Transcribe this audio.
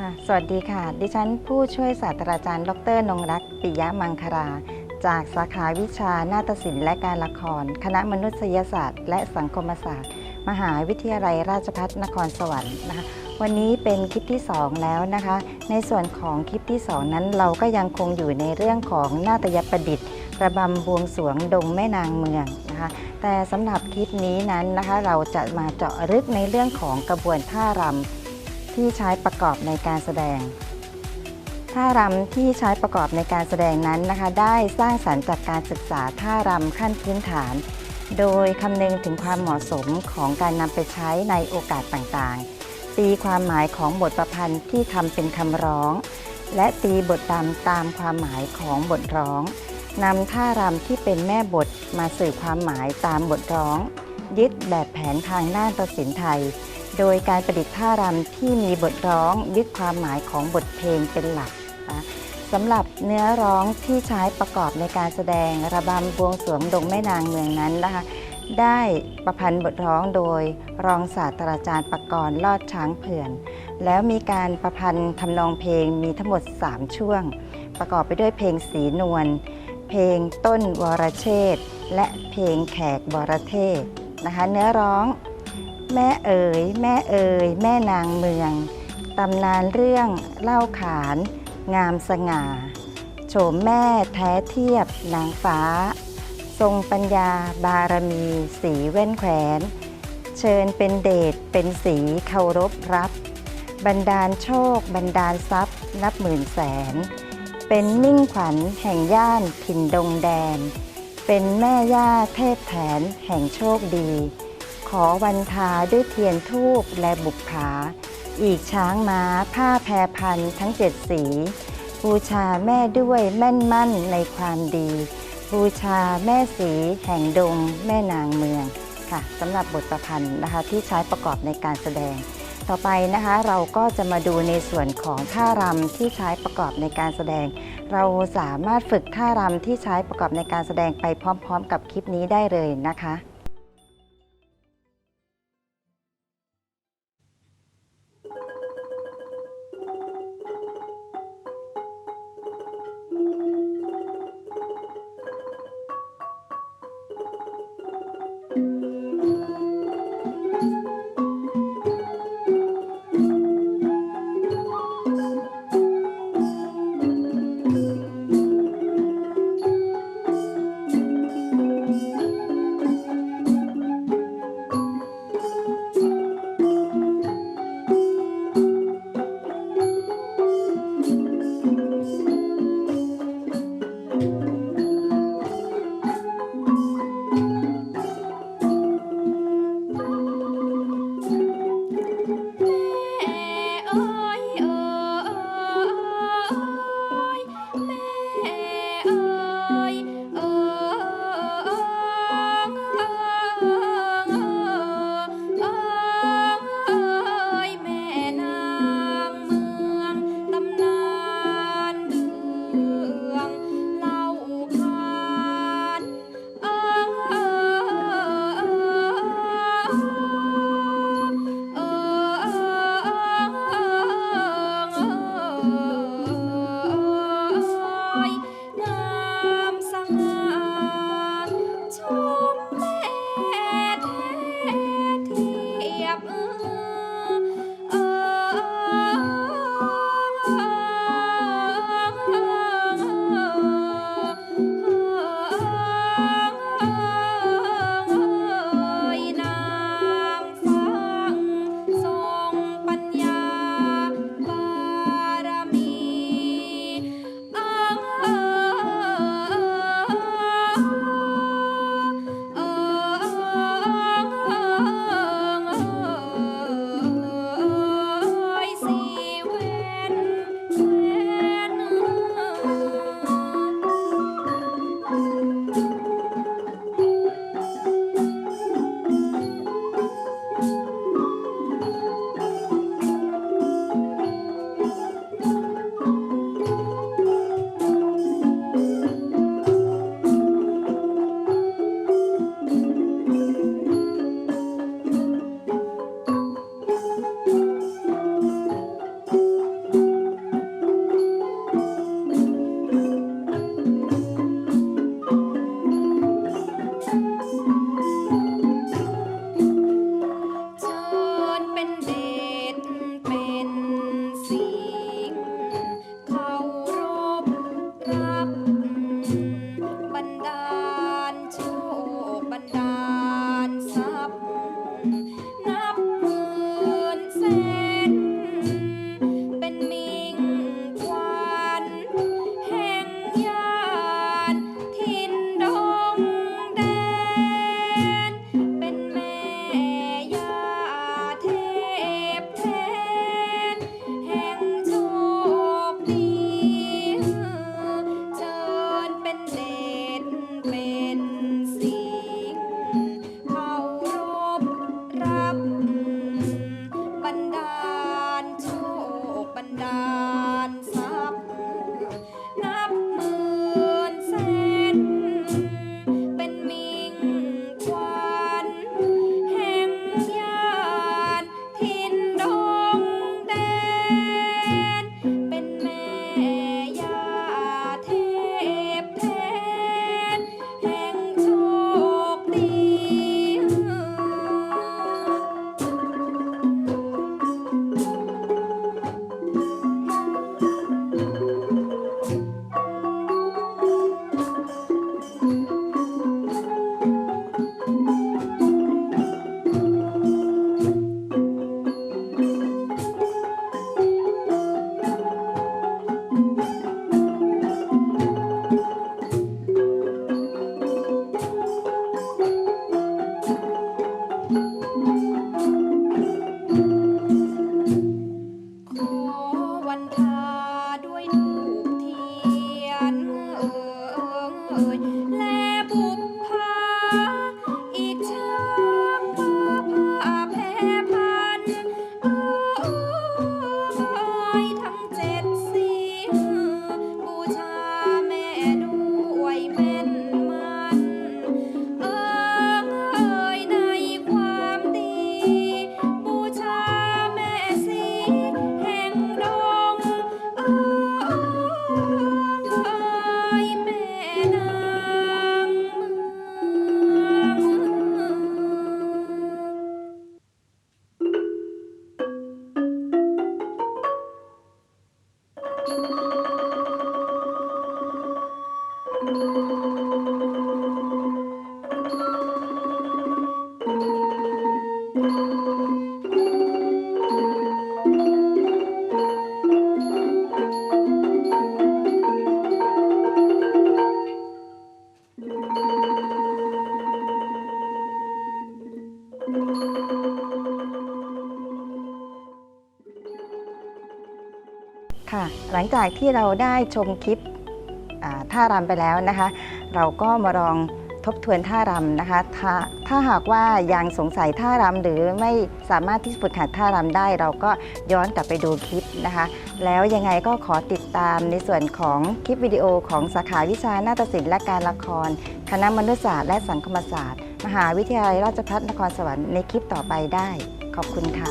ค่ะ สวัสดีค่ะ ดิฉันผู้ช่วยศาสตราจารย์ ดรนงรักษ์ปิยะมังคราจากสาขาวิชานาฏศิลป์และการละคร คณะมนุษยศาสตร์ และสังคมศาสตร์ มหาวิทยาลัยราชภัฏนครสวรรค์นะคะ วันนี้เป็นคลิปที่ 2 แล้วนะคะ ในส่วนของคลิปที่ 2 นั้นเราก็ยังคงอยู่ในเรื่องของนาฏยประดิษฐ์ระบำบวงสวงดงแม่นางเมืองนะคะ แต่สำหรับคลิปนี้นั้นนะคะ เราจะมาเจาะลึกในเรื่องของกระบวนท่ารำ ที่ใช้ประกอบในการแสดง ท่ารำที่ใช้ประกอบในการแสดงนั้นนะคะ ได้สร้างสรรค์จากการศึกษาท่ารำขั้นพื้นฐาน โดยคำนึงถึงความเหมาะสมของการนำไปใช้ในโอกาสต่างๆ ตีความหมายของบทประพันธ์ที่ทำเป็นคำร้อง และตีบทดำตามความหมายของบทร้องนำท่ารำที่เป็นแม่บทมาสื่อความหมายตามบทร้อง ยึดแบบแผนทางนาฏศิลป์ไทย โดยการประดิษฐ์ท่ารำที่มีบทร้องยึดความหมายของบทเพลงเป็นหลักนะสำหรับเนื้อร้องที่ใช้ประกอบในการแสดงระบำบวงสรวงดงแม่นางเมืองนั้นนะคะได้ประพันธ์บทร้องโดยรองศาสตราจารย์ประกรณ์ลอดช้างเผื่อน แล้วมีการประพันธ์ทำนองเพลงมีทั้งหมด 3 ช่วง ประกอบไปด้วยเพลงสีนวลเพลงต้นวรเชษและเพลงแขกบรเทศนะคะ เนื้อร้อง แม่เอ๋ย แม่เอ๋ย แม่นางเมือง ตำนานเรื่องเล่าขาน งามสง่า โฉมแม่แท้เทียบนางฟ้า ทรงปัญญาบารมีสีแว่นแขวน เชิญเป็นเดชเป็นสีเคารพรับบันดาลโชคบันดาลทรัพย์ นับหมื่นแสน เป็นมิ่งขวัญแห่งย่านถิ่นดงแดน เป็นแม่ย่าเทพแถนแห่งโชคดี ขอวันทาด้วยเทียนทูบและบุกผา อีกช้างม้าผ้าแพรพันทั้งเจ็ดสี บูชาแม่ด้วยแม่นมั่นในความดี บูชาแม่สีแห่งดงแม่นางเมืองค่ะสำหรับบทประพันธ์นะคะที่ใช้ประกอบในการแสดง ต่อไปนะคะเราก็จะมาดูในส่วนของท่ารำที่ใช้ประกอบในการแสดง เราสามารถฝึกท่ารำที่ใช้ประกอบในการแสดงไปพร้อม ๆ กับคลิปนี้ได้เลยนะคะ đẹp ư วันพระ ค่ะ หลังจากที่เราได้ชมคลิปท่ารำไปแล้วนะคะ เราก็มาลองทบทวนท่ารำนะคะถถ้าหากว่ายังสงสัยท่ารำหรือไม่สามารถที่ฝึกหัดท่ารำได้ เราก็ย้อนกลับไปดูคลิปนะคะ แล้วยังไงก็ขอติดตามในส่วนของคลิปวิดีโอของสาขาวิชานาฏศิลป์และการละคร คณะมนุษยศาสตร์และสังคมศาสตร์ มหาวิทยาลัยราชภัฏนครสวรรค์ในคลิปต่อไปได้ ขอบคุณค่ะ